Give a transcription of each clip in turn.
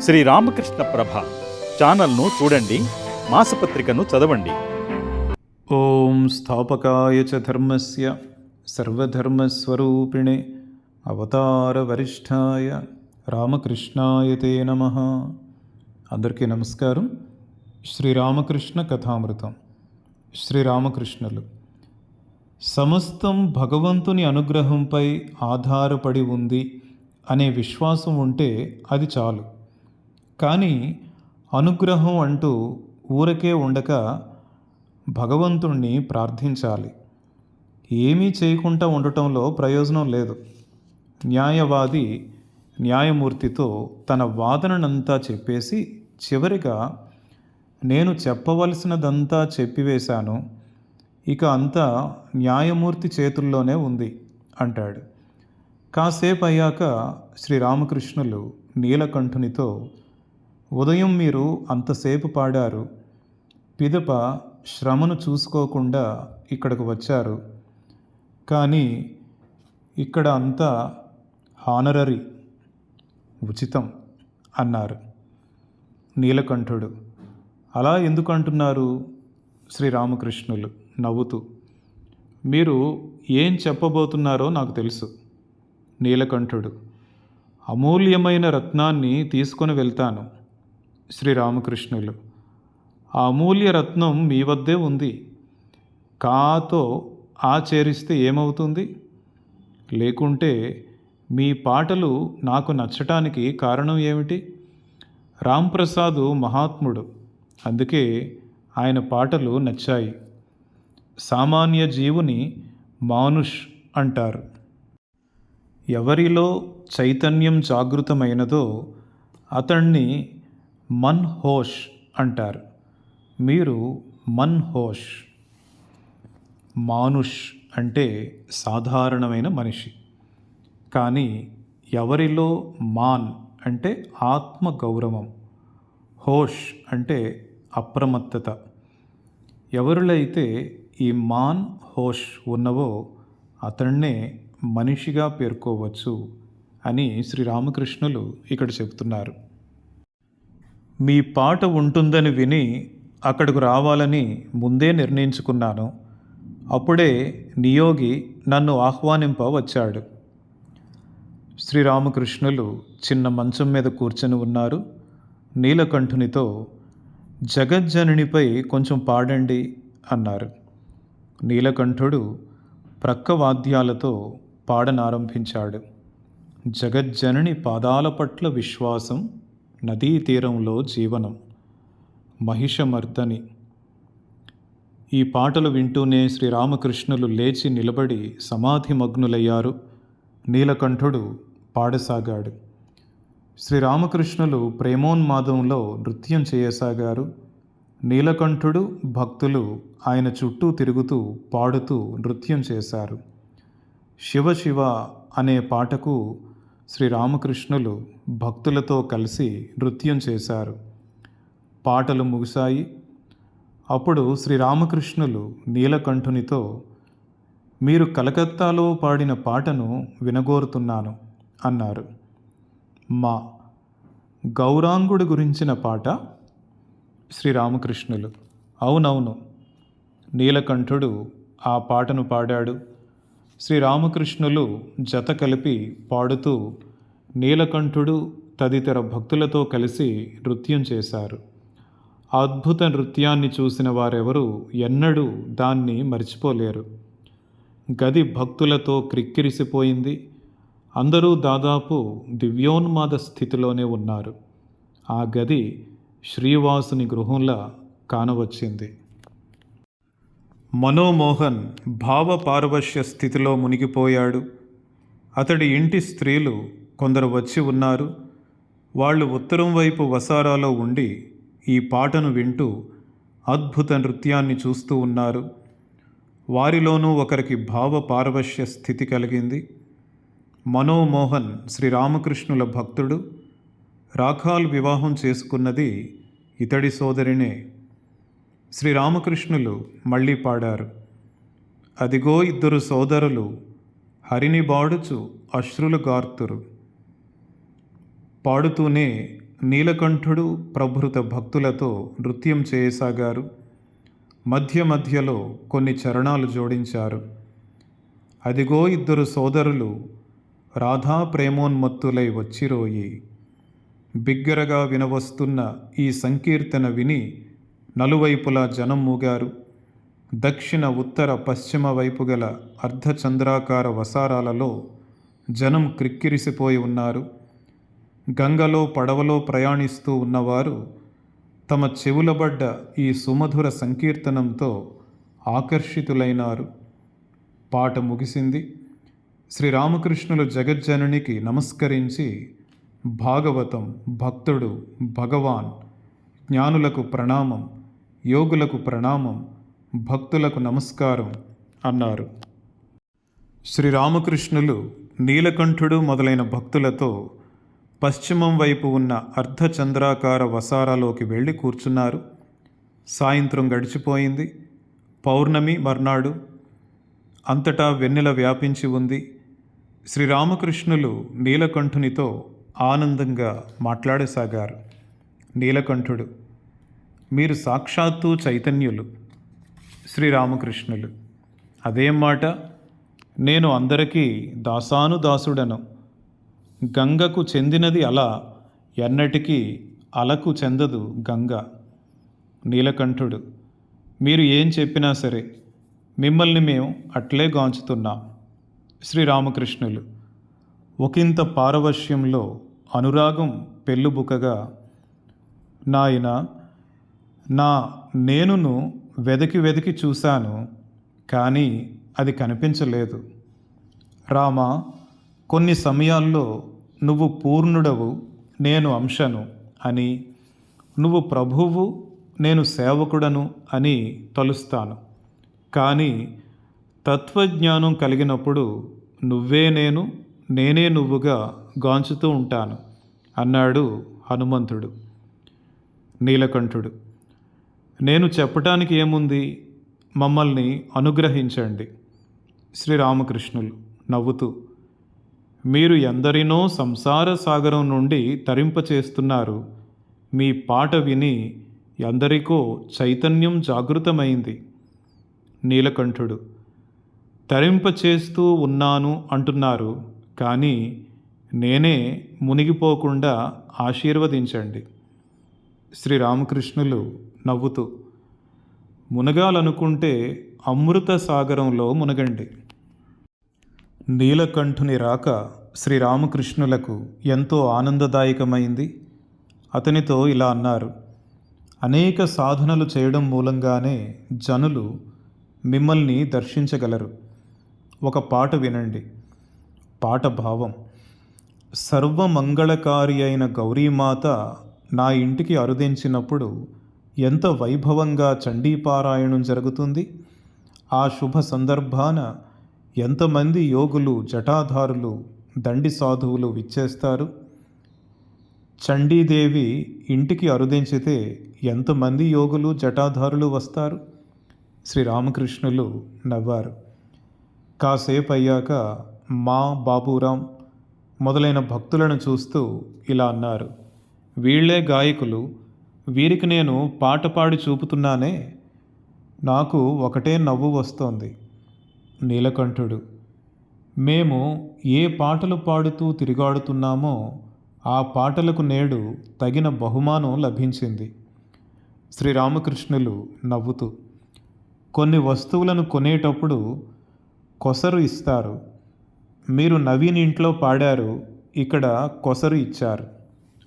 శ్రీ రామకృష్ణ ప్రభ ఛానల్ను చూడండి మాసపత్రికను చదవండి. ఓం స్థాపకాయ చ ధర్మస్య సర్వధర్మస్వరూపిణే అవతారవరిష్ఠాయ రామకృష్ణాయ తే నమ. అందరికీ నమస్కారం. శ్రీరామకృష్ణ కథామృతం. శ్రీరామకృష్ణులు సమస్తం భగవంతుని అనుగ్రహంపై ఆధారపడి ఉంది అనే విశ్వాసం ఉంటే అది చాలు. కానీ అనుగ్రహం అంటూ ఊరకే ఉండక భగవంతుణ్ణి ప్రార్థించాలి. ఏమీ చేయకుండా ఉండటంలో ప్రయోజనం లేదు. న్యాయవాది న్యాయమూర్తితో తన వాదననంతా చెప్పేసి చివరిగా నేను చెప్పవలసినదంతా చెప్పివేశాను. ఇక అంతా న్యాయమూర్తి చేతుల్లోనే ఉంది అంటాడు. కాసేపు అయ్యాక శ్రీరామకృష్ణులు నీలకంఠునితో ఉదయం మీరు అంతసేపు పాడారు. పిదప శ్రమను చూసుకోకుండా ఇక్కడకు వచ్చారు. కానీ ఇక్కడ అంతా హానరరీ ఉచితం అన్నారు నీలకంఠుడు. అలా ఎందుకు అంటున్నారు శ్రీరామకృష్ణులు నవ్వుతూ. మీరు ఏం చెప్పబోతున్నారో నాకు తెలుసు నీలకంఠుడు. అమూల్యమైన రత్నాన్ని తీసుకొని వెళ్తాను. శ్రీరామకృష్ణులు. ఆ అమూల్య రత్నం మీ వద్దే ఉంది. కాతో ఆ చేరిస్తే ఏమవుతుంది? లేకుంటే మీ పాటలు నాకు నచ్చటానికి కారణం ఏమిటి? రాంప్రసాదు మహాత్ముడు. అందుకే ఆయన పాటలు నచ్చాయి. సామాన్య జీవుని మానుష్ అంటారు. ఎవరిలో చైతన్యం జాగృతమైనదో అతన్ని మన్ హోష్ అంటారు. మీరు మన్ హోష్ మానుష్ అంటే సాధారణమైన మనిషి. కానీ ఎవరిలో మాన్ అంటే ఆత్మ గౌరవం హోష్ అంటే అప్రమత్తత. ఎవరిలో అయితే ఈ మాన్ హోష్ ఉన్నవో అతన్నే మనిషిగా పేర్కోవచ్చు అని శ్రీరామకృష్ణులు ఇక్కడ చెబుతున్నారు. మీ పాట ఉంటుందని విని అక్కడకు రావాలని ముందే నిర్ణయించుకున్నాను. అప్పుడే నియోగి నన్ను ఆహ్వానింప వచ్చాడు. శ్రీరామకృష్ణులు చిన్న మంచం మీద కూర్చొని ఉన్నారు. నీలకంఠునితో జగజ్జననిపై కొంచెం పాడండి అన్నారు. నీలకంఠుడు ప్రక్క వాద్యాలతో పాడనారంభించాడు. జగజ్జనని పాదాల పట్ల విశ్వాసం నదీ తీరంలో జీవనం మహిషమర్దని. ఈ పాటలు వింటూనే శ్రీరామకృష్ణులు లేచి నిలబడి సమాధిమగ్నులయ్యారు. నీలకంఠుడు పాడసాగాడు. శ్రీరామకృష్ణులు ప్రేమోన్మాదంలో నృత్యం చేయసాగారు. నీలకంఠుడు భక్తులు ఆయన చుట్టూ తిరుగుతూ పాడుతూ నృత్యం చేశారు. శివ శివ అనే పాటకు శ్రీరామకృష్ణులు భక్తులతో కలిసి నృత్యం చేశారు. పాటలు ముగిశాయి. అప్పుడు శ్రీరామకృష్ణులు నీలకంఠునితో మీరు కలకత్తాలో పాడిన పాటను వినగోరుతున్నాను అన్నారు. మా గౌరాంగుడు గురించిన పాట? శ్రీరామకృష్ణులు. అవునవును నీలకంఠుడు ఆ పాటను పాడాడు. శ్రీరామకృష్ణులు జత కలిపి పాడుతూ నీలకంఠుడు తదితర భక్తులతో కలిసి నృత్యం చేశారు. అద్భుత నృత్యాన్ని చూసిన వారెవరూ ఎన్నడూ దాన్ని మర్చిపోలేరు. గది భక్తులతో క్రిక్కిరిసిపోయింది. అందరూ దాదాపు దివ్యోన్మాద స్థితిలోనే ఉన్నారు. ఆ గది శ్రీవాసుని గృహంలా కానవచ్చింది. మనోమోహన్ భావపారవశ్య స్థితిలో మునిగిపోయాడు. అతడి ఇంటి స్త్రీలు కొందరు వచ్చి ఉన్నారు. వాళ్ళు ఉత్తరం వైపు వసారాలో ఉండి ఈ పాటను వింటూ అద్భుత నృత్యాన్ని చూస్తూ ఉన్నారు. వారిలోనూ ఒకరికి భావ పారవశ్య స్థితి కలిగింది. మనోమోహన్ శ్రీరామకృష్ణుల భక్తుడు. రాఖాల్ వివాహం చేసుకున్నది ఇతడి సోదరినే శ్రీరామకృష్ణులు మళ్ళీ పాడారు. అదిగో ఇద్దరు సోదరులు హరిని బాడుచు అశ్రులు గార్తురు. పాడుతూనే నీలకంఠుడు ప్రభృత భక్తులతో నృత్యం చేయసాగారు. మధ్య మధ్యలో కొన్ని చరణాలు జోడించారు. అదిగో ఇద్దరు సోదరులు రాధా ప్రేమోన్మత్తులై వచ్చిరోయి. బిగ్గరగా వినవస్తున్న ఈ సంకీర్తన విని నలువైపులా జనం మూగారు. దక్షిణ ఉత్తర పశ్చిమ వైపు గల అర్ధచంద్రాకార వసారాలలో జనం క్రిక్కిరిసిపోయి ఉన్నారు. గంగలో పడవలో ప్రయాణిస్తూ ఉన్నవారు తమ చెవులబడ్డ ఈ సుమధుర సంకీర్తనంతో ఆకర్షితులైనారు. పాట ముగిసింది. శ్రీరామకృష్ణులు జగజ్జననికి నమస్కరించి భాగవతం భక్తుడు భగవాన్ జ్ఞానులకు ప్రణామం. యోగులకు ప్రణామం భక్తులకు నమస్కారం అన్నారు. శ్రీరామకృష్ణులు నీలకంఠుడు మొదలైన భక్తులతో పశ్చిమం వైపు ఉన్న అర్ధచంద్రాకార వసారాలోకి వెళ్ళి కూర్చున్నారు. సాయంత్రం గడిచిపోయింది. పౌర్ణమి మర్నాడు. అంతటా వెన్నెల వ్యాపించి ఉంది. శ్రీరామకృష్ణులు నీలకంఠునితో ఆనందంగా మాట్లాడసాగారు. నీలకంఠుడు మీరు సాక్షాత్తు చైతన్యులు శ్రీరామకృష్ణులు. అదేం మాట నేను అందరికీ దాసాను దాసుడను గంగకు చెందినది అల ఎన్నటికీ అలకు చెందదు గంగ. నీలకంఠుడు మీరు ఏం చెప్పినా సరే మిమ్మల్ని మేము అట్లే గాంచుతున్నాం. శ్రీరామకృష్ణులు ఒకంత పారవశ్యంలో అనురాగం పెళ్ళుబుకగా నాయన నా నేనును వెదకి వెదకి చూశాను కానీ అది కనిపించలేదు. రామా కొన్ని సమయాల్లో నువ్వు పూర్ణుడవు నేను అంశను అని నువ్వు ప్రభువు నేను సేవకుడను అని తలుస్తాను. కానీ తత్వజ్ఞానం కలిగినప్పుడు నువ్వే నేను నేనే నువ్వుగా గాంచుతూ ఉంటాను అన్నాడు హనుమంతుడు నీలకంఠుడు. నేను చెప్పటానికి ఏముంది? మమ్మల్ని అనుగ్రహించండి. శ్రీరామకృష్ణులు నవ్వుతూ మీరు ఎందరినో సంసార సాగరం నుండి తరింపచేస్తున్నారు మీ పాట విని ఎందరికో చైతన్యం జాగృతమైంది. నీలకంఠుడు తరింపచేస్తూ ఉన్నాను అంటున్నారు కానీ నేనే మునిగిపోకుండా ఆశీర్వదించండి. శ్రీరామకృష్ణులు నవ్వుతూ మునగాలనుకుంటే అమృత సాగరంలో మునగండి. నీలకంఠుని రాక శ్రీరామకృష్ణులకు ఎంతో ఆనందదాయకమైంది. అతనితో ఇలా అన్నారు అనేక సాధనలు చేయడం మూలంగానే జనులు మిమ్మల్ని దర్శించగలరు. ఒక పాట వినండి. పాట భావం సర్వమంగళకారి అయిన గౌరీమాత నా ఇంటికి అరుదించినప్పుడు ఎంత వైభవంగా చండీపారాయణం జరుగుతుంది. ఆ శుభ సందర్భాన ఎంతమంది యోగులు జటాధారులు దండి సాధువులు విచ్చేస్తారు. చండీదేవి ఇంటికి అరుదించితే ఎంతమంది యోగులు జటాధారులు వస్తారు? శ్రీరామకృష్ణులు నవ్వారు. కాసేపు అయ్యాక మా బాబురాం మొదలైన భక్తులను చూస్తూ ఇలా అన్నారు. వీళ్ళే గాయకులు వీరికి నేను పాట పాడి చూపుతున్నానే. నాకు ఒకటే నవ్వు వస్తోంది. నీలకంఠుడు మేము ఏ పాటలు పాడుతూ తిరిగాడుతున్నామో ఆ పాటలకు నేడు తగిన బహుమానం లభించింది. శ్రీరామకృష్ణులు నవ్వుతూ కొన్ని వస్తువులను కొనేటప్పుడు కొసరు ఇస్తారు. మీరు నవీన్ ఇంట్లో పాడారు ఇక్కడ కొసరు ఇచ్చారు.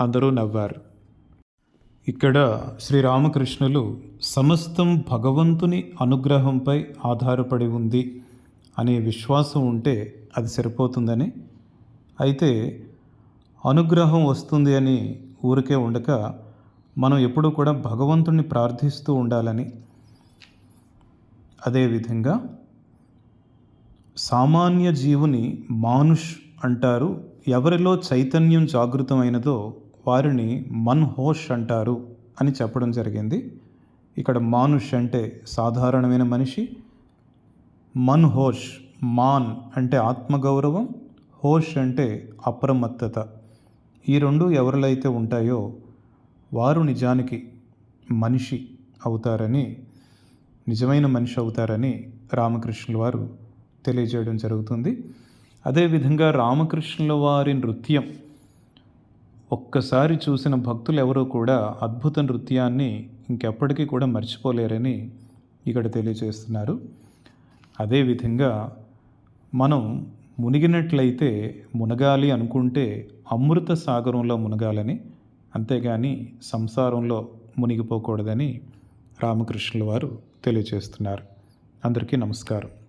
అందరూ నవ్వారు. ఇక్కడ శ్రీరామకృష్ణులు సమస్తం భగవంతుని అనుగ్రహంపై ఆధారపడి ఉంది అనే విశ్వాసం ఉంటే అది సరిపోతుందని. అయితే అనుగ్రహం వస్తుంది అని ఊరికే ఉండక మనం ఎప్పుడూ కూడా భగవంతుణ్ణి ప్రార్థిస్తూ ఉండాలని. అదేవిధంగా సామాన్య జీవుని మానుష్ అంటారు. ఎవరిలో చైతన్యం జాగృతమైనదో వారిని మన్ హోష్ అంటారు అని చెప్పడం జరిగింది. ఇక్కడ మానుష్ అంటే సాధారణమైన మనిషి. మన్ హోష్ మాన్ అంటే ఆత్మగౌరవం హోష్ అంటే అప్రమత్తత. ఈ రెండు ఎవరిలో ఉంటాయో వారు నిజానికి మనిషి అవుతారని నిజమైన మనిషి అవుతారని రామకృష్ణుల వారు తెలియజేయడం జరుగుతుంది. అదేవిధంగా రామకృష్ణుల వారి నృత్యం ఒక్కసారి చూసిన భక్తులు ఎవరూ కూడా అద్భుత నృత్యాన్ని ఇంకెప్పటికీ కూడా మర్చిపోలేరని ఇక్కడ తెలియజేస్తున్నారు. అదేవిధంగా మనం మునిగినట్లయితే మునగాలి అనుకుంటే అమృత సాగరంలో మునగాలని అంతేగాని సంసారంలో మునిగిపోకూడదని రామకృష్ణుల వారు తెలియజేస్తున్నారు. అందరికీ నమస్కారం.